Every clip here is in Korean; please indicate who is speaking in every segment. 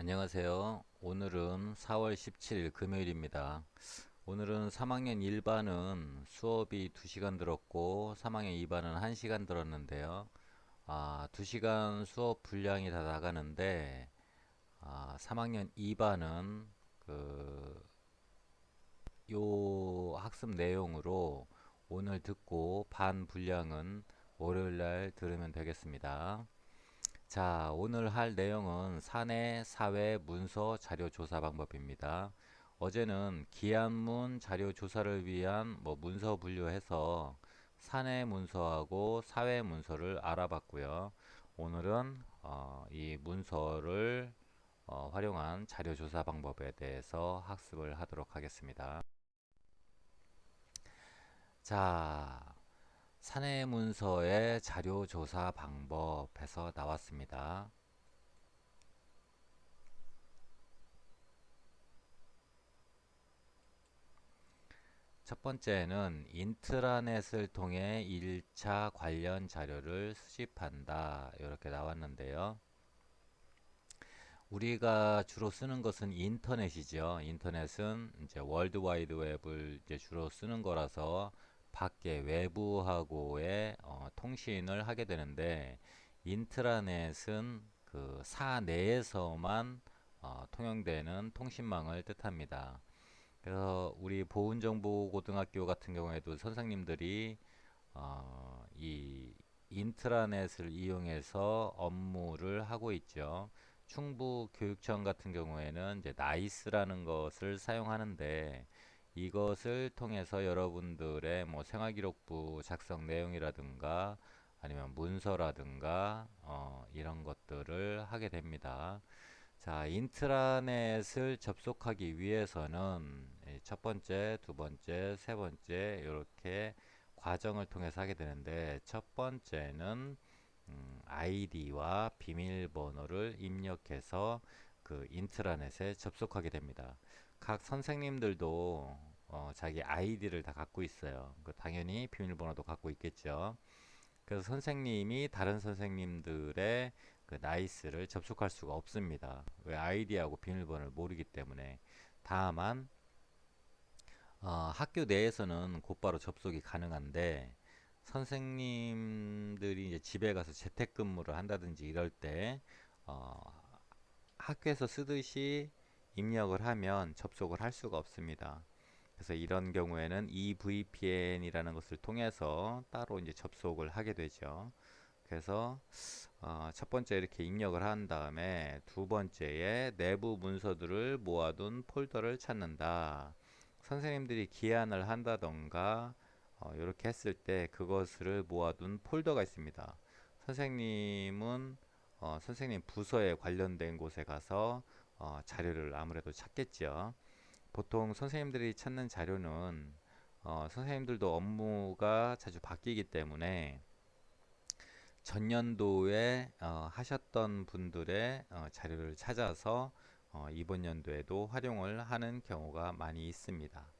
Speaker 1: 안녕하세요. 오늘은 4월 17일 금요일입니다. 오늘은 3학년 1반은 수업이 2시간 들었고 3학년 2반은 1시간 들었는데요. 아, 2시간 수업 분량이 다 나가는데 아, 3학년 2반은 그 요 학습 내용으로 오늘 듣고 반 분량은 월요일 날 들으면 되겠습니다. 자, 오늘 할 내용은 사내 사회 문서 자료 조사 방법입니다. 어제는 기한문 자료 조사를 위한 뭐 문서 분류해서 사내 문서하고 사회 문서를 알아봤고요. 오늘은 어, 이 문서를 어, 활용한 자료 조사 방법에 대해서 학습을 하도록 하겠습니다. 자, 사내 문서의 자료 조사 방법에서 나왔습니다. 첫 번째는 인트라넷을 통해 1차 관련 자료를 수집한다. 이렇게 나왔는데요. 우리가 주로 쓰는 것은 인터넷이죠. 인터넷은 이제 월드 와이드 웹을 이제 주로 쓰는 거라서 밖에 외부하고의 어, 통신을 하게 되는데 인트라넷은 그 사내에서만 어, 통용되는 통신망을 뜻합니다. 그래서 우리 보훈정보고등학교 같은 경우에도 선생님들이 어, 이 인트라넷을 이용해서 업무를 하고 있죠. 충북 교육청 같은 경우에는 이제 나이스라는 것을 사용하는데 이것을 통해서 여러분들의 뭐 생활기록부 작성 내용이라든가 아니면 문서라든가 어, 이런 것들을 하게 됩니다. 자, 인트라넷을 접속하기 위해서는 첫 번째, 두 번째, 세 번째 이렇게 과정을 통해서 하게 되는데 첫 번째는 음, 아이디와 비밀번호를 입력해서 그 인트라넷에 접속하게 됩니다. 각 선생님들도 어, 자기 아이디를 다 갖고 있어요. 그 당연히 비밀번호도 갖고 있겠죠. 그래서 선생님이 다른 선생님들의 그 나이스를 접속할 수가 없습니다. 왜 아이디하고 비밀번호를 모르기 때문에. 다만 어, 학교 내에서는 곧바로 접속이 가능한데 선생님들이 이제 집에 가서 재택근무를 한다든지 이럴 때 어, 학교에서 쓰듯이 입력을 하면 접속을 할 수가 없습니다. 그래서 이런 경우에는 EVPN이라는 것을 통해서 따로 이제 접속을 하게 되죠. 그래서 어, 첫 번째 이렇게 입력을 한 다음에 두 번째에 내부 문서들을 모아둔 폴더를 찾는다. 선생님들이 기한을 한다던가 어, 이렇게 했을 때 그것을 모아둔 폴더가 있습니다. 선생님은 어, 선생님 부서에 관련된 곳에 가서 어, 자료를 아무래도 찾겠죠. 보통 선생님들이 찾는 자료는 어, 선생님들도 업무가 자주 바뀌기 때문에 전년도에 어, 하셨던 분들의 어, 자료를 찾아서 어, 이번 연도에도 활용을 하는 경우가 많이 있습니다.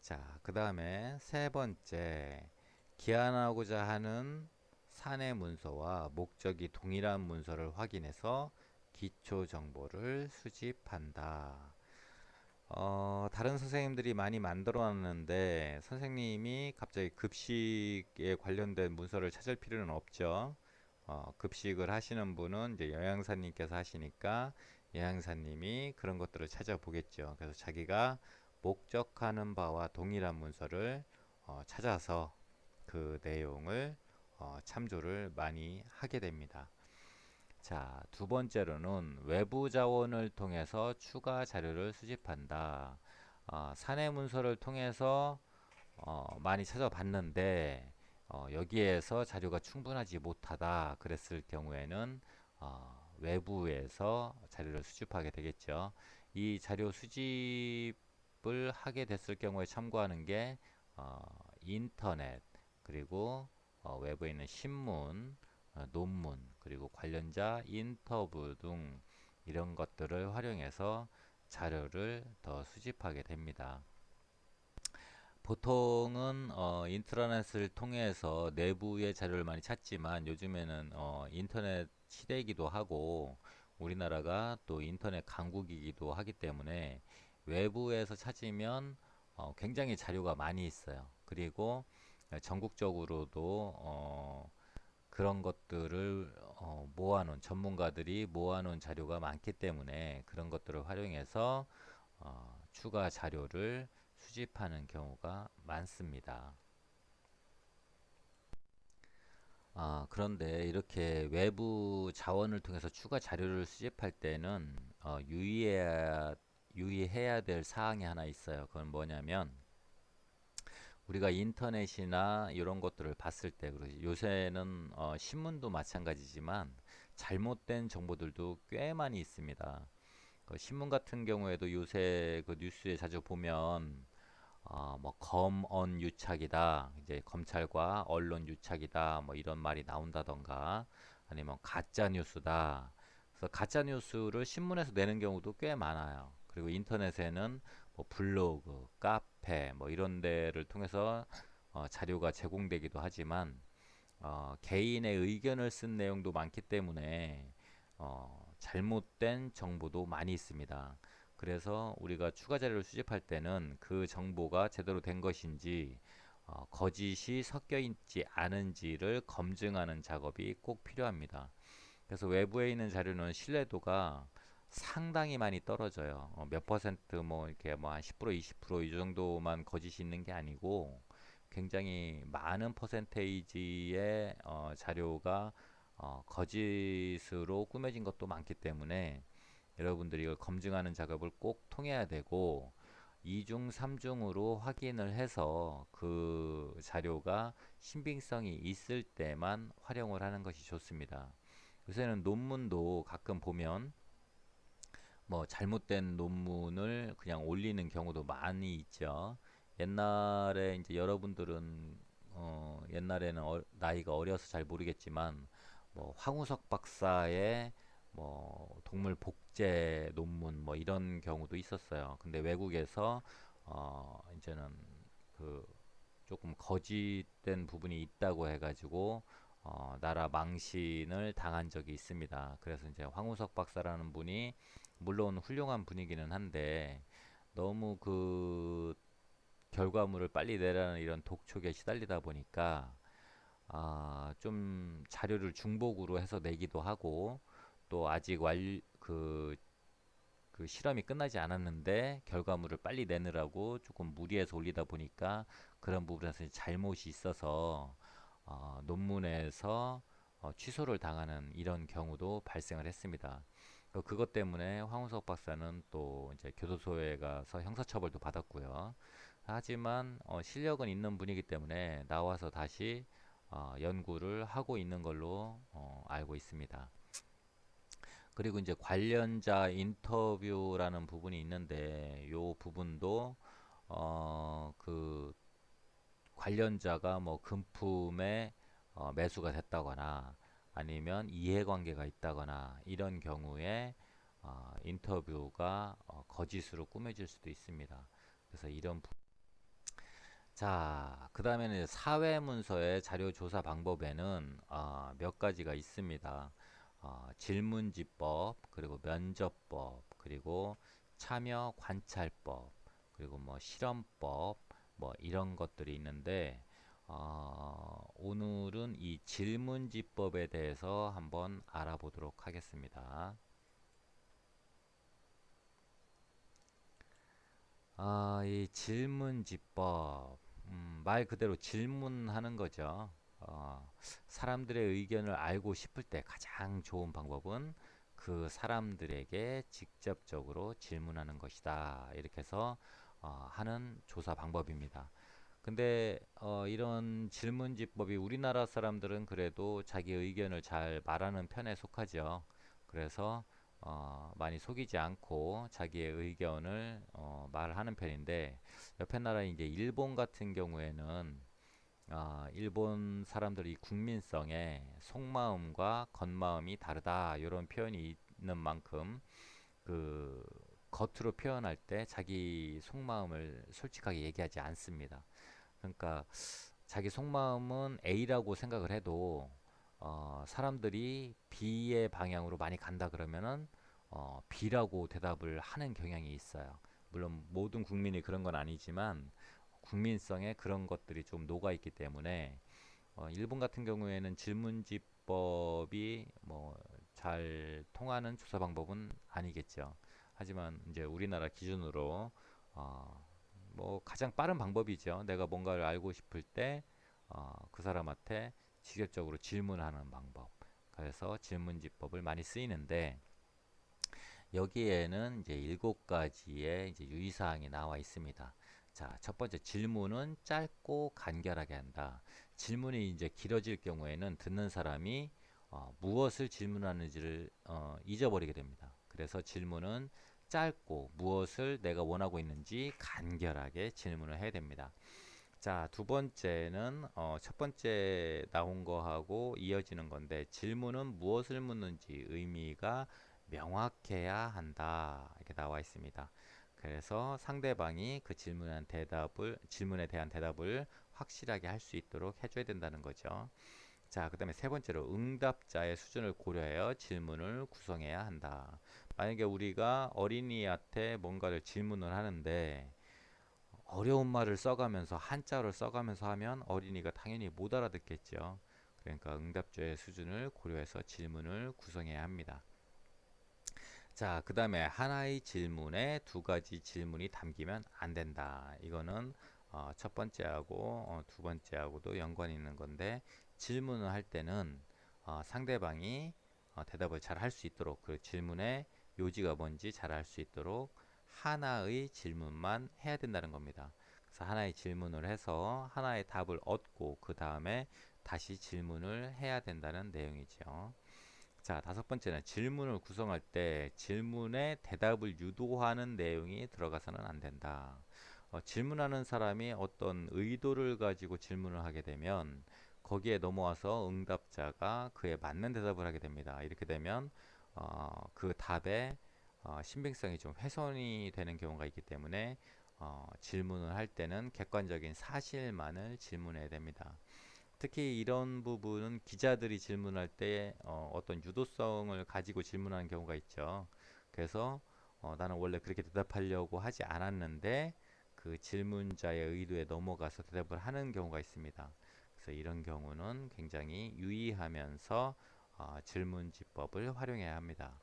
Speaker 1: 자, 그 다음에 세 번째, 기한하고자 하는 사내 문서와 목적이 동일한 문서를 확인해서 기초 정보를 수집한다. 어, 다른 선생님들이 많이 만들어 놨는데 선생님이 갑자기 급식에 관련된 문서를 찾을 필요는 없죠. 어, 급식을 하시는 분은 이제 영양사님께서 하시니까 영양사님이 그런 것들을 찾아보겠죠. 그래서 자기가 목적하는 바와 동일한 문서를 어, 찾아서 그 내용을 어, 참조를 많이 하게 됩니다. 자, 두 번째로는 외부 자원을 통해서 추가 자료를 수집한다. 어, 사내 문서를 통해서 어, 많이 찾아봤는데 어, 여기에서 자료가 충분하지 못하다 그랬을 경우에는 어, 외부에서 자료를 수집하게 되겠죠. 이 자료 수집을 하게 됐을 경우에 참고하는 게 어, 인터넷 그리고 어, 외부에 있는 신문, 어, 논문 그리고 관련자 인터뷰 등 이런 것들을 활용해서 자료를 더 수집하게 됩니다. 보통은 어, 인트라넷을 통해서 내부의 자료를 많이 찾지만 요즘에는 어, 인터넷 시대이기도 하고 우리나라가 또 인터넷 강국이기도 하기 때문에 외부에서 찾으면 어, 굉장히 자료가 많이 있어요. 그리고 전국적으로도 어, 그런 것들을 어, 모아놓은 전문가들이 모아놓은 자료가 많기 때문에 그런 것들을 활용해서 어, 추가 자료를 수집하는 경우가 많습니다. 아, 그런데 이렇게 외부 자원을 통해서 추가 자료를 수집할 때는 어, 유의해야, 유의해야 될 사항이 하나 있어요. 그건 뭐냐면 우리가 인터넷이나 이런 것들을 봤을 때 그리고 요새는 어, 신문도 마찬가지지만 잘못된 정보들도 꽤 많이 있습니다. 그 신문 같은 경우에도 요새 그 뉴스에 자주 보면 어, 뭐 검언 유착이다. 이제 검찰과 언론 유착이다. 뭐 이런 말이 나온다던가 아니면 가짜 뉴스다. 그래서 가짜 뉴스를 신문에서 내는 경우도 꽤 많아요. 그리고 인터넷에는 뭐 블로그, 카페 뭐 이런 데를 통해서 어, 자료가 제공되기도 하지만 어, 개인의 의견을 쓴 내용도 많기 때문에 어, 잘못된 정보도 많이 있습니다. 그래서 우리가 추가 자료를 수집할 때는 그 정보가 제대로 된 것인지 어, 거짓이 섞여 있지 않은지를 검증하는 작업이 꼭 필요합니다. 그래서 외부에 있는 자료는 신뢰도가 상당히 많이 떨어져요. 어, 몇 퍼센트 뭐 이렇게 뭐 한 10% 20%이 정도만 거짓이 있는 게 아니고 굉장히 많은 퍼센테이지의 어, 자료가 어, 거짓으로 꾸며진 것도 많기 때문에 여러분들이 이걸 검증하는 작업을 꼭 통해야 되고 2중, 3중으로 확인을 해서 그 자료가 신빙성이 있을 때만 활용을 하는 것이 좋습니다. 요새는 논문도 가끔 보면 뭐 잘못된 논문을 그냥 올리는 경우도 많이 있죠. 옛날에 이제 여러분들은 어 옛날에는 어, 나이가 어려서 잘 모르겠지만 뭐 황우석 박사의 뭐 동물 복제 논문 뭐 이런 경우도 있었어요. 근데 외국에서 어 이제는 그 조금 거짓된 부분이 있다고 해가지고 어 나라 망신을 당한 적이 있습니다. 그래서 이제 황우석 박사라는 분이 물론 훌륭한 분이기는 한데 너무 그 결과물을 빨리 내라는 이런 독촉에 시달리다 보니까 아, 좀 자료를 중복으로 해서 내기도 하고 또 아직 완, 그, 그 실험이 끝나지 않았는데 결과물을 빨리 내느라고 조금 무리해서 올리다 보니까 그런 부분에서 잘못이 있어서 어, 논문에서 어, 취소를 당하는 이런 경우도 발생을 했습니다. 그 그것 때문에 황우석 박사는 또 이제 교도소에 가서 형사처벌도 받았고요. 하지만 어, 실력은 있는 분이기 때문에 나와서 다시 어, 연구를 하고 있는 걸로 어, 알고 있습니다. 그리고 이제 관련자 인터뷰라는 부분이 있는데 이 부분도 어, 그 관련자가 뭐 금품에 어, 매수가 됐다거나 아니면 이해관계가 있다거나 이런 경우에 어, 인터뷰가 어, 거짓으로 꾸며질 수도 있습니다. 그래서 이런 부... 자, 그 다음에는 사회문서의 자료 조사 방법에는 어, 몇 가지가 있습니다. 어, 질문지법, 그리고 면접법, 그리고 참여 관찰법, 그리고 뭐 실험법, 뭐 이런 것들이 있는데 어, 오늘은 이 질문지법에 대해서 한번 알아보도록 하겠습니다. 아, 이 질문지법, 음, 말 그대로 질문하는 거죠. 어, 사람들의 의견을 알고 싶을 때 가장 좋은 방법은 그 사람들에게 직접적으로 질문하는 것이다. 이렇게 해서 어, 하는 조사 방법입니다. 근데 어, 이런 질문지법이 우리나라 사람들은 그래도 자기 의견을 잘 말하는 편에 속하죠. 그래서 어, 많이 속이지 않고 자기의 의견을 어, 말하는 편인데 옆에 나라 이제 일본 같은 경우에는 아, 일본 사람들이 국민성에 속마음과 겉마음이 다르다 이런 표현이 있는 만큼 그 겉으로 표현할 때 자기 속마음을 솔직하게 얘기하지 않습니다. 그러니까 자기 속마음은 A라고 생각을 해도 어, 사람들이 B의 방향으로 많이 간다 그러면은 어, B라고 대답을 하는 경향이 있어요. 물론 모든 국민이 그런 건 아니지만 국민성에 그런 것들이 좀 녹아 있기 때문에 어, 일본 같은 경우에는 질문지법이 뭐 잘 통하는 조사 방법은 아니겠죠. 하지만 이제 우리나라 기준으로 어, 뭐 가장 빠른 방법이죠. 내가 뭔가를 알고 싶을 때 어, 그 사람한테 직접적으로 질문하는 방법. 그래서 질문지법을 많이 쓰이는데 여기에는 이제 일곱 가지의 이제 유의사항이 나와 있습니다. 자, 첫 번째 질문은 짧고 간결하게 한다. 질문이 이제 길어질 경우에는 듣는 사람이 어, 무엇을 질문하는지를 어, 잊어버리게 됩니다. 그래서 질문은 짧고 무엇을 내가 원하고 있는지 간결하게 질문을 해야 됩니다. 자, 두 번째는 어, 첫 번째 나온 거하고 이어지는 건데 질문은 무엇을 묻는지 의미가 명확해야 한다. 이렇게 나와 있습니다. 그래서 상대방이 그 질문한 대답을 질문에 대한 대답을 확실하게 할 수 있도록 해줘야 된다는 거죠. 자, 그 다음에 세 번째로 응답자의 수준을 고려하여 질문을 구성해야 한다. 만약에 우리가 어린이한테 뭔가를 질문을 하는데 어려운 말을 써가면서 한자를 써가면서 하면 어린이가 당연히 못 알아듣겠죠. 그러니까 응답자의 수준을 고려해서 질문을 구성해야 합니다. 자, 그 다음에 하나의 질문에 두 가지 질문이 담기면 안 된다. 이거는 어, 첫 번째하고 어, 두 번째하고도 연관이 있는 건데 질문을 할 때는 어, 상대방이 어, 대답을 잘 할 수 있도록 그 질문의 요지가 뭔지 잘 알 수 있도록 하나의 질문만 해야 된다는 겁니다. 그래서 하나의 질문을 해서 하나의 답을 얻고 그 다음에 다시 질문을 해야 된다는 내용이죠. 자, 다섯 번째는 질문을 구성할 때 질문에 대답을 유도하는 내용이 들어가서는 안 된다. 어, 질문하는 사람이 어떤 의도를 가지고 질문을 하게 되면 거기에 넘어와서 응답자가 그에 맞는 대답을 하게 됩니다. 이렇게 되면 어, 그 답에 어, 신빙성이 좀 훼손이 되는 경우가 있기 때문에 어, 질문을 할 때는 객관적인 사실만을 질문해야 됩니다. 특히 이런 부분은 기자들이 질문할 때 어, 어떤 유도성을 가지고 질문하는 경우가 있죠. 그래서 어, 나는 원래 그렇게 대답하려고 하지 않았는데 그 질문자의 의도에 넘어가서 대답을 하는 경우가 있습니다. 그래서 이런 경우는 굉장히 유의하면서 어, 질문지법을 활용해야 합니다.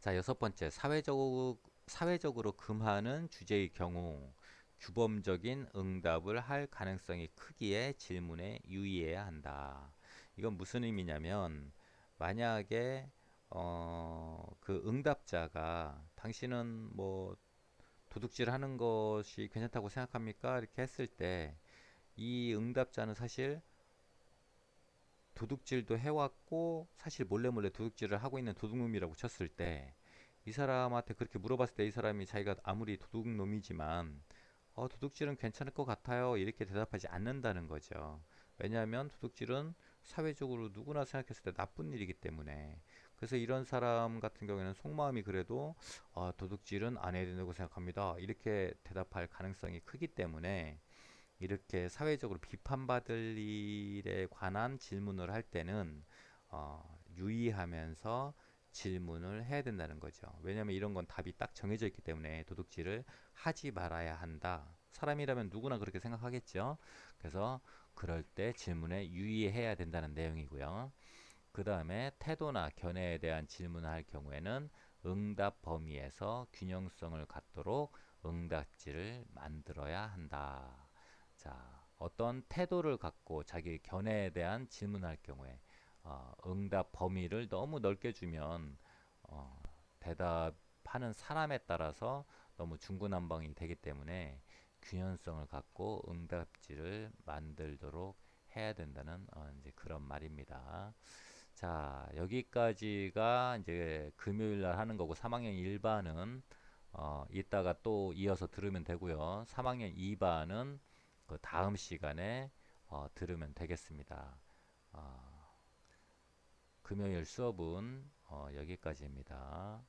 Speaker 1: 자, 여섯 번째, 사회적, 사회적으로 금하는 주제의 경우 규범적인 응답을 할 가능성이 크기에 질문에 유의해야 한다. 이건 무슨 의미냐면 만약에 어, 그 응답자가 당신은 뭐 도둑질 하는 것이 괜찮다고 생각합니까? 이렇게 했을 때 이 응답자는 사실 도둑질도 해왔고 사실 몰래 몰래 도둑질을 하고 있는 도둑놈이라고 쳤을 때 이 사람한테 그렇게 물어봤을 때 이 사람이 자기가 아무리 도둑놈이지만 어, 도둑질은 괜찮을 것 같아요 이렇게 대답하지 않는다는 거죠. 왜냐하면 도둑질은 사회적으로 누구나 생각했을 때 나쁜 일이기 때문에 그래서 이런 사람 같은 경우에는 속마음이 그래도 어, 도둑질은 안 해야 된다고 생각합니다. 이렇게 대답할 가능성이 크기 때문에 이렇게 사회적으로 비판받을 일에 관한 질문을 할 때는 어, 유의하면서 질문을 해야 된다는 거죠. 왜냐하면 이런 건 답이 딱 정해져 있기 때문에 도둑질을 하지 말아야 한다. 사람이라면 누구나 그렇게 생각하겠죠. 그래서 그럴 때 질문에 유의해야 된다는 내용이고요. 그 다음에 태도나 견해에 대한 질문을 할 경우에는 응답 범위에서 균형성을 갖도록 응답지를 만들어야 한다. 자, 어떤 태도를 갖고 자기 견해에 대한 질문할 경우에 어, 응답 범위를 너무 넓게 주면 어, 대답하는 사람에 따라서 너무 중구난방이 되기 때문에 균형성을 갖고 응답지를 만들도록 해야 된다는 어, 이제 그런 말입니다. 자, 여기까지가 이제 금요일 날 하는 거고 3학년 1반은 어, 이따가 또 이어서 들으면 되고요. 3학년 2반은 그 다음 시간에 어, 들으면 되겠습니다. 어, 금요일 수업은 어, 여기까지입니다.